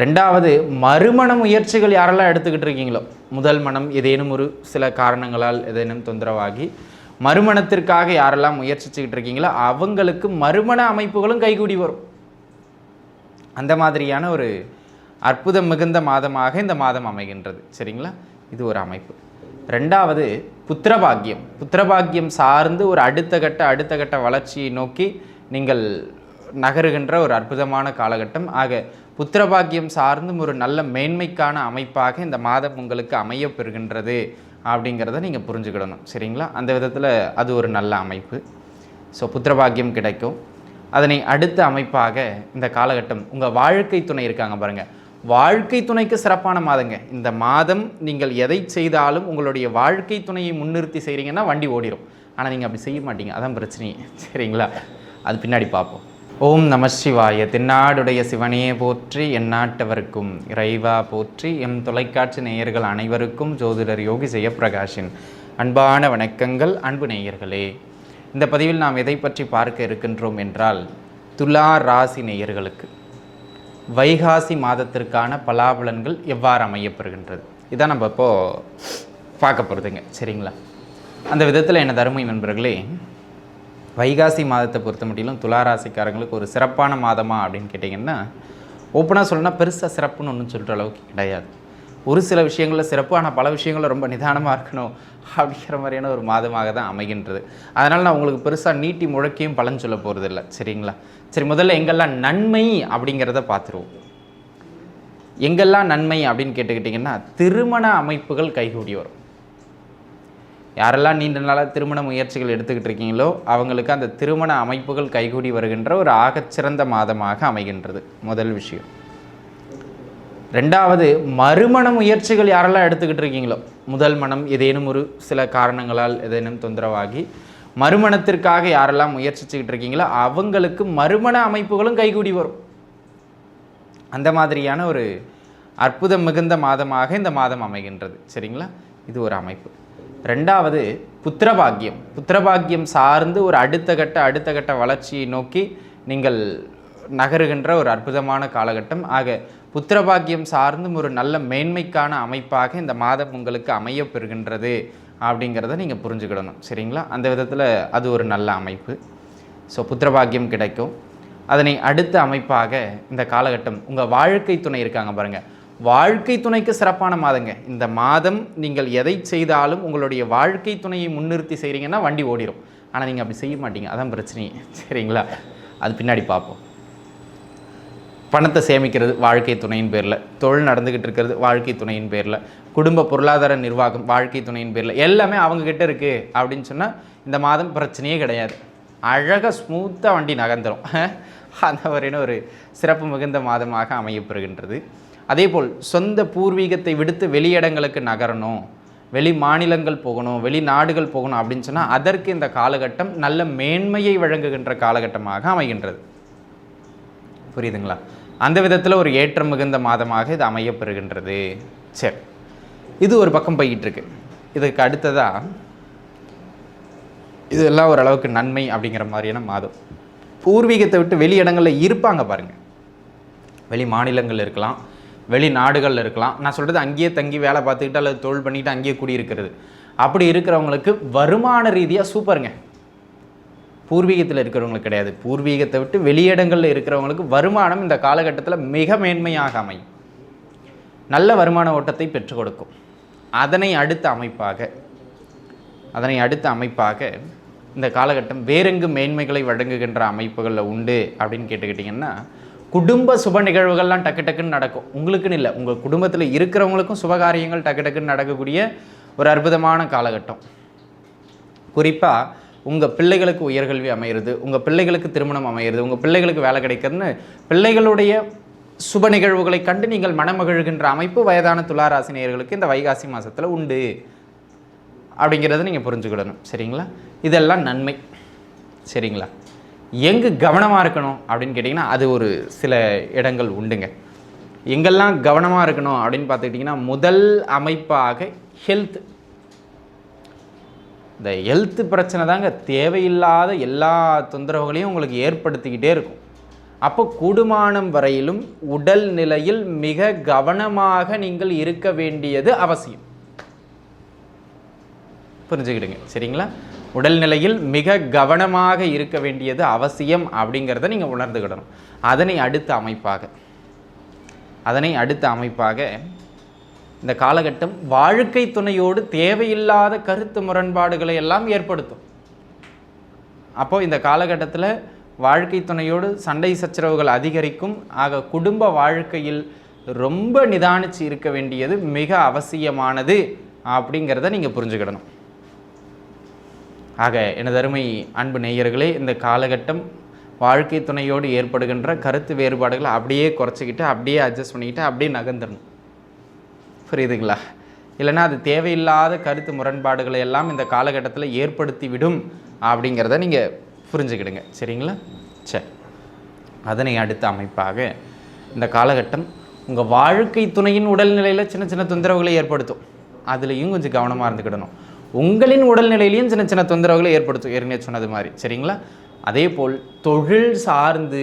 ரெண்டாவது மறுமண முயற்சிகள் யாரெல்லாம் எடுத்துக்கிட்டு இருக்கீங்களோ? முதல் மனம் ஏதேனும் ஒரு சில காரணங்களால் ஏதேனும் தொந்தரவாகி மறுமணத்திற்காக யாரெல்லாம் முயற்சிச்சுக்கிட்டு இருக்கீங்களோ அவங்களுக்கு மறுமண அமைப்புகளும் கைகூடி வரும். அந்த மாதிரியான ஒரு அற்புதம் மிகுந்த மாதமாக இந்த மாதம் அமைகின்றது. சரிங்களா? இது ஒரு அமைப்பு. ரெண்டாவது புத்திரபாக்கியம். புத்திரபாக்கியம் சார்ந்து ஒரு அடுத்த கட்ட அடுத்த கட்ட வளர்ச்சியை நோக்கி நீங்கள் நகருகின்ற ஒரு அற்புதமான காலகட்டம். ஆக புத்திரபாக்கியம் சார்ந்தும் ஒரு நல்ல மேன்மைக்கான அமைப்பாக இந்த மாதம் உங்களுக்கு அமைய பெறுகின்றது அப்படிங்கிறத நீங்கள் புரிஞ்சுக்கிடணும். சரிங்களா? அந்த விதத்தில் அது ஒரு நல்ல அமைப்பு. ஸோ புத்திரபாக்கியம் கிடைக்கும். அதனை அடுத்த அமைப்பாக இந்த காலகட்டம் உங்கள் வாழ்க்கை துணை இருக்காங்க பாருங்கள் வாழ்க்கை துணைக்கு சிறப்பான மாதங்க. இந்த மாதம் நீங்கள் எதை செய்தாலும் உங்களுடைய வாழ்க்கை துணையை முன்னிறுத்தி செய்கிறீங்கன்னா வண்டி ஓடிடும் ஆனால் நீங்கள் அப்படி செய்ய மாட்டீங்க. அதான் பிரச்சனை சரிங்களா? அது பின்னாடி பார்ப்போம். ஓம் நம சிவாய. தென்னாடுடைய சிவனையே போற்றி எந்நாட்டவருக்கும் இறைவா போற்றி எம் தொலைக்காட்சி நேயர்கள் அனைவருக்கும் ஜோதிடர் யோகி ஜெயப்பிரகாஷின் அன்பான வணக்கங்கள் அன்பு நேயர்களே. இந்த பதிவில் நாம் எதை பற்றி பார்க்க இருக்கின்றோம் என்றால் துலா ராசி நேயர்களுக்கு. வைகாசி மாதத்திற்கான பலாபலன்கள் எவ்வாறு அமையப்பெறுகின்றது? இதான் நம்ம இப்போது பார்க்க போகிறதுங்க சரிங்களா? அந்த விதத்தில் என்ன தருமை நண்பர்களே வைகாசி மாதத்தை பொறுத்த மட்டிலும் துளாராசிக்காரங்களுக்கு ஒரு சிறப்பான மாதமா அப்படின்னு கேட்டிங்கன்னா ஓப்பனாக சொல்லணும்னா பெருசாக சிறப்புன்னு ஒன்றும் சொல்கிற அளவுக்கு கிடையாது. ஒரு சில விஷயங்களில் சிறப்பு ஆனால் பல விஷயங்களில் ரொம்ப நிதானமாக இருக்கணும் அப்படிங்கிற மாதிரியான ஒரு மாதமாக தான் அமைகின்றது. அதனால் நான் உங்களுக்கு பெருசாக நீட்டி முழக்கியும் பலன் சொல்ல போகிறதில்ல சரிங்களா? சரி முதல்ல எங்கெல்லாம் நன்மை அப்படிங்கிறத பார்த்துருவோம். எங்கெல்லாம் நன்மை அப்படின்னு கேட்டுக்கிட்டிங்கன்னா திருமண அமைப்புகள் கைகூடி வரும். யாரெல்லாம் நீண்ட நாளாக திருமண முயற்சிகள் எடுத்துக்கிட்டு இருக்கீங்களோ அவங்களுக்கு அந்த திருமண அமைப்புகள் கைகூடி வருகின்ற ஒரு ஆகச்சிறந்த மாதமாக அமைகின்றது. முதல் விஷயம். ரெண்டாவது மறுமண முயற்சிகள் யாரெல்லாம் எடுத்துக்கிட்டு இருக்கீங்களோ? முதல் மனம் ஏதேனும் ஒரு சில காரணங்களால் ஏதேனும் தொந்தரவாகி மறுமணத்திற்காக யாரெல்லாம் முயற்சிச்சுக்கிட்டு இருக்கீங்களோ அவங்களுக்கு மறுமண அமைப்புகளும் கைகூடி வரும். அந்த மாதிரியான ஒரு அற்புதம் மிகுந்த மாதமாக இந்த மாதம் அமைகின்றது. சரிங்களா? இது ஒரு அமைப்பு. ரெண்டாவது புத்திரபாக்கியம். புத்திரபாக்கியம் சார்ந்து ஒரு அடுத்த கட்ட அடுத்த கட்ட வளர்ச்சியை நோக்கி நீங்கள் நகருகின்ற ஒரு அற்புதமான காலகட்டம். ஆக புத்திரபாக்கியம் சார்ந்தும் ஒரு நல்ல மேன்மைக்கான அமைப்பாக இந்த மாதம் உங்களுக்கு அமைய பெறுகின்றது அப்படிங்கிறத நீங்கள் புரிஞ்சுக்கிடணும். சரிங்களா? அந்த விதத்தில் அது ஒரு நல்ல அமைப்பு. ஸோ புத்திரபாக்கியம் கிடைக்கும். அதனை அடுத்த அமைப்பாக இந்த காலகட்டம் உங்கள் வாழ்க்கை துணை இருக்காங்க பாருங்கள் வாழ்க்கை துணைக்கு சிறப்பான மாதங்க. இந்த மாதம் நீங்கள் எதை செய்தாலும் உங்களுடைய வாழ்க்கை துணையை முன்னிறுத்தி செய்கிறீங்கன்னா வண்டி ஓடிடும் ஆனால் நீங்கள் அப்படி செய்ய மாட்டீங்க. அதான் பிரச்சனை. சரிங்களா? அது பின்னாடி பார்ப்போம். பணத்தை சேமிக்கிறது வாழ்க்கை துணையின் பேரில். தொழில் நடந்துக்கிட்டு இருக்கிறது வாழ்க்கை துணையின் பேரில். குடும்ப பொருளாதார நிர்வாகம் வாழ்க்கை துணையின் பேரில். எல்லாமே அவங்கக்கிட்ட இருக்குது அப்படின்னு சொன்னால் இந்த மாதம் பிரச்சனையே கிடையாது. அழகாக ஸ்மூத்தாக வண்டி நகர்ந்துடும் அந்த மாதிரியான ஒரு சிறப்பு மிகுந்த மாதமாக அமையப்பெறுகின்றது அதேபோல் சொந்த பூர்வீகத்தை விடுத்து வெளியிடங்களுக்கு நகரணும் வெளி மாநிலங்கள் போகணும் வெளிநாடுகள் போகணும் அப்படின்னு சொன்னால் அதற்கு இந்த காலகட்டம் நல்ல மேன்மையை வழங்குகின்ற காலகட்டமாக அமைகின்றது. புரியுதுங்களா? அந்த விதத்தில் ஒரு ஏற்றம் மிகுந்த மாதமாக இது அமையப்பெறுகின்றது. சரி. இது ஒரு பக்கம் போய்கிட்டுருக்கு இதுக்கு அடுத்ததாக இதெல்லாம் ஓரளவுக்கு நன்மை அப்படிங்கிற மாதிரியான மாதம். பூர்வீகத்தை விட்டு வெளி இடங்களில் இருப்பாங்க பாருங்கள் வெளி மாநிலங்கள் இருக்கலாம் வெளிநாடுகளில் இருக்கலாம். நான் சொல்கிறது அங்கேயே தங்கி வேலை பார்த்துக்கிட்டு அல்லது தொழில் பண்ணிட்டு அங்கேயே குடியிருக்கிறது. அப்படி இருக்கிறவங்களுக்கு வருமான ரீதியாக சூப்பருங்க. பூர்வீகத்தில் இருக்கிறவங்களுக்கு கிடையாது. பூர்வீகத்தை விட்டு வெளியிடங்களில் இருக்கிறவங்களுக்கு வருமானம் இந்த காலகட்டத்தில் மிக மேன்மையாக அமையும். நல்ல வருமான ஓட்டத்தை பெற்றுக் கொடுக்கும். அதனை அடுத்த அமைப்பாக அதனை அடுத்த அமைப்பாக இந்த காலகட்டம் வேறெங்கு மேன்மைகளை வழங்குகின்ற அமைப்புகளில் உண்டு அப்படின்னு கேட்டுக்கிட்டிங்கன்னா குடும்ப சுப நிகழ்வுகள்லாம் டக்கு டக்குன்னு நடக்கும். உங்களுக்குன்னு இல்லை. உங்கள் குடும்பத்தில் இருக்கிறவங்களுக்கும் சுபகாரியங்கள் டக்கு டக்குன்னு நடக்கக்கூடிய ஒரு அற்புதமான காலகட்டம். குறிப்பாக உங்கள் பிள்ளைகளுக்கு உயர்கல்வி அமையிறது உங்கள் பிள்ளைகளுக்கு திருமணம் அமையிறது உங்கள் பிள்ளைகளுக்கு வேலை கிடைக்கிறதுன்னு பிள்ளைகளுடைய சுப நிகழ்வுகளை கண்டு நீங்கள் மனமகிழ்கின்ற அமைப்பு வயதான துளாராசினியர்களுக்கு இந்த வைகாசி மாதத்தில் உண்டு. அப்படிங்கிறத நீங்கள் புரிஞ்சுக்கிடணும். சரிங்களா? இதெல்லாம் நன்மை. சரிங்களா? எங்கே கவனமாக இருக்கணும் அப்படின்னு கேட்டிங்கன்னா அது ஒரு சில இடங்கள் உண்டுங்க. எங்கெல்லாம் கவனமாக இருக்கணும் அப்படின்னு பார்த்துக்கிட்டிங்கன்னா முதல் அமைப்பாக ஹெல்த் இந்த ஹெல்த் பிரச்சனை தாங்க தேவையில்லாத எல்லா தொந்தரவுகளையும் உங்களுக்கு ஏற்படுத்திக்கிட்டே இருக்கும். அப்போ கூடுமானம் வரையிலும் உடல் நிலையில் மிக கவனமாக நீங்கள் இருக்க வேண்டியது அவசியம். புரிஞ்சுக்கிடுங்க. சரிங்களா? உடல்நிலையில் மிக கவனமாக இருக்க வேண்டியது அவசியம் அப்படிங்கிறத நீங்கள் உணர்ந்துக்கிடணும். அதனை அடுத்த அமைப்பாக அதனை அடுத்த அமைப்பாக இந்த காலகட்டம் வாழ்க்கை துணையோடு தேவையில்லாத கருத்து முரண்பாடுகளை எல்லாம் ஏற்படுத்தும். அப்போது இந்த காலகட்டத்தில் வாழ்க்கை துணையோடு சண்டை சச்சரவுகள் அதிகரிக்கும். ஆக குடும்ப வாழ்க்கையில் ரொம்ப நிதானிச்சு இருக்க வேண்டியது மிக அவசியமானது அப்படிங்கிறத நீங்கள் புரிஞ்சுக்கிடணும். ஆக எனதருமை அன்பு நேயர்களே இந்த காலகட்டம் வாழ்க்கை துணையோடு ஏற்படுகின்ற கருத்து வேறுபாடுகளை அப்படியே குறைச்சிக்கிட்டு அப்படியே அட்ஜஸ்ட் பண்ணிக்கிட்டு அப்படியே நகர்ந்துடணும். புரியுதுங்களா? இல்லைன்னா அது தேவையில்லாத கருத்து முரண்பாடுகளை எல்லாம் இந்த காலகட்டத்தில் ஏற்படுத்தி விடும் அப்படிங்கிறத நீங்கள் புரிஞ்சுக்கிடுங்க. சரிங்களா? சரி அதனை அடுத்த அமைப்பாக இந்த காலகட்டம் உங்கள் வாழ்க்கை துணையின் உடல்நிலையில் சின்ன சின்ன தொந்தரவுகளை ஏற்படுத்தும். அதுலேயும் கொஞ்சம் கவனமாக இருந்துக்கிடணும். உங்களின் உடல்நிலையிலையும் சின்ன சின்ன தொந்தரவுகளை ஏற்படுத்தும். ஏற்கனவே சொன்னது மாதிரி. சரிங்களா? அதே போல் தொழில் சார்ந்து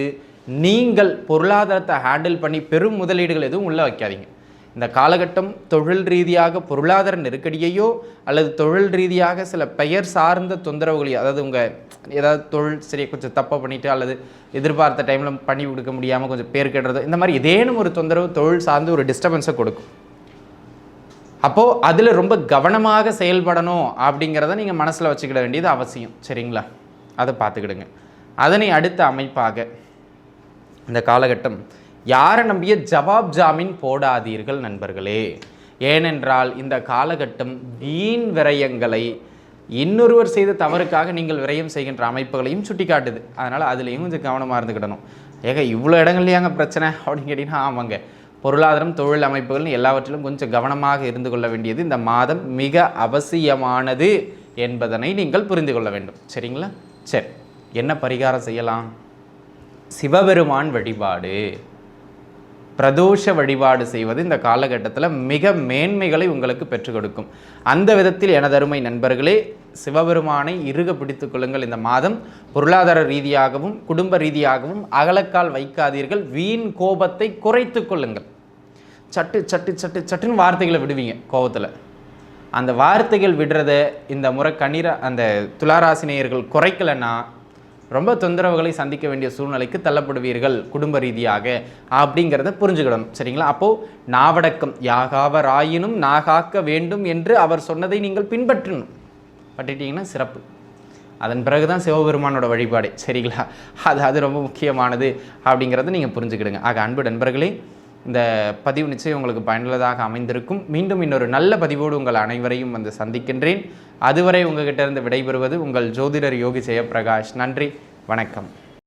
நீங்கள் பொருளாதாரத்தை ஹேண்டில் பண்ணி பெரும் முதலீடுகள் எதுவும் உள்ளே வைக்காதீங்க. இந்த காலகட்டம் தொழில் ரீதியாக பொருளாதார நெருக்கடியையோ அல்லது தொழில் ரீதியாக சில பெயர் சார்ந்த தொந்தரவுகளையோ அதாவது உங்கள் ஏதாவது தொழில் சரி கொஞ்சம் தப்பாக பண்ணிவிட்டு அல்லது எதிர்பார்த்த டைமில் பண்ணி கொடுக்க முடியாமல் கொஞ்சம் பேர் கெடுறது இந்த மாதிரி ஏதேனும் ஒரு தொந்தரவு தொழில் சார்ந்து ஒரு டிஸ்டர்பன்ஸை கொடுக்கும். அப்போது அதில் ரொம்ப கவனமாக செயல்படணும் அப்படிங்கிறத நீங்கள் மனசில் வச்சுக்கிட வேண்டியது அவசியம். சரிங்களா? அதை பார்த்துக்கிடுங்க. அதனை அடுத்த அமைப்பாக இந்த காலகட்டம் யாரை நம்பிய ஜவாப் ஜாமீன் போடாதீர்கள் நண்பர்களே? ஏனென்றால் இந்த காலகட்டம் வீண் விரயங்களை இன்னொருவர் செய்த தவறுக்காக நீங்கள் விரயம் செய்கின்ற அமைப்புகளையும் சுட்டி காட்டுது அதனால் அதுலேயும் கொஞ்சம் கவனமாக இருந்துக்கிடணும். ஏங்க இவ்வளோ இடங்கள்லையாங்க பிரச்சனை அப்படின்னு கேட்டிங்கன்னா ஆமாங்க. பொருளாதாரம் தொழில் அமைப்புகள் எல்லாவற்றிலும் கொஞ்சம் கவனமாக இருந்து கொள்ள வேண்டியது இந்த மாதம் மிக அவசியமானது என்பதனை நீங்கள் புரிந்து கொள்ள வேண்டும். சரிங்களா? சரி. என்ன பரிகாரம் செய்யலாம்? சிவபெருமான் வழிபாடு. பிரதோஷ வழிபாடு செய்வது இந்த காலகட்டத்தில் மிக மேன்மைகளை உங்களுக்கு பெற்றுக் கொடுக்கும். அந்த விதத்தில் எனதருமை நண்பர்களே சிவபெருமானை இறுக பிடித்து கொள்ளுங்கள் இந்த மாதம். பொருளாதார ரீதியாகவும் குடும்ப ரீதியாகவும் அகலக்கால் வைக்காதீர்கள். வீண் கோபத்தை குறைத்து கொள்ளுங்கள். சட்டு சட்டு சட்டு சட்டுன்னு வார்த்தைகளை விடுவீங்க கோபத்தில். அந்த வார்த்தைகள் விடுறத இந்த முறை கண்ணீர அந்த துளாராசினியர்கள் குறைக்கலைன்னா ரொம்ப தொந்தரவுகளை சந்திக்க வேண்டிய சூழ்நிலைக்கு தள்ளப்படுவீர்கள் குடும்ப ரீதியாக அப்படிங்கிறத புரிஞ்சுக்கிடணும் சரிங்களா? அப்போது நாவடக்கம் யாகாவராயினும் நாகாக்க வேண்டும் என்று அவர் சொன்னதை நீங்கள் பின்பற்றணும். பட்டுட்டிங்கன்னா சிறப்பு. அதன் பிறகு தான் சிவபெருமானோட வழிபாடு. சரிங்களா? அது அது ரொம்ப முக்கியமானது அப்படிங்கிறத நீங்கள் புரிஞ்சுக்கிடுங்க. ஆக அன்பு நண்பர்களே இந்த பதிவு நிச்சயம் உங்களுக்கு பயனுள்ளதாக அமைந்திருக்கும். மீண்டும் இன்னொரு நல்ல பதிவோடு உங்கள் அனைவரையும் வந்து சந்திக்கின்றேன். அதுவரை உங்ககிட்ட இருந்து விடைபெறுவது உங்கள் ஜோதிடர் யோகி ஜெயபிரகாஷ் நன்றி வணக்கம்.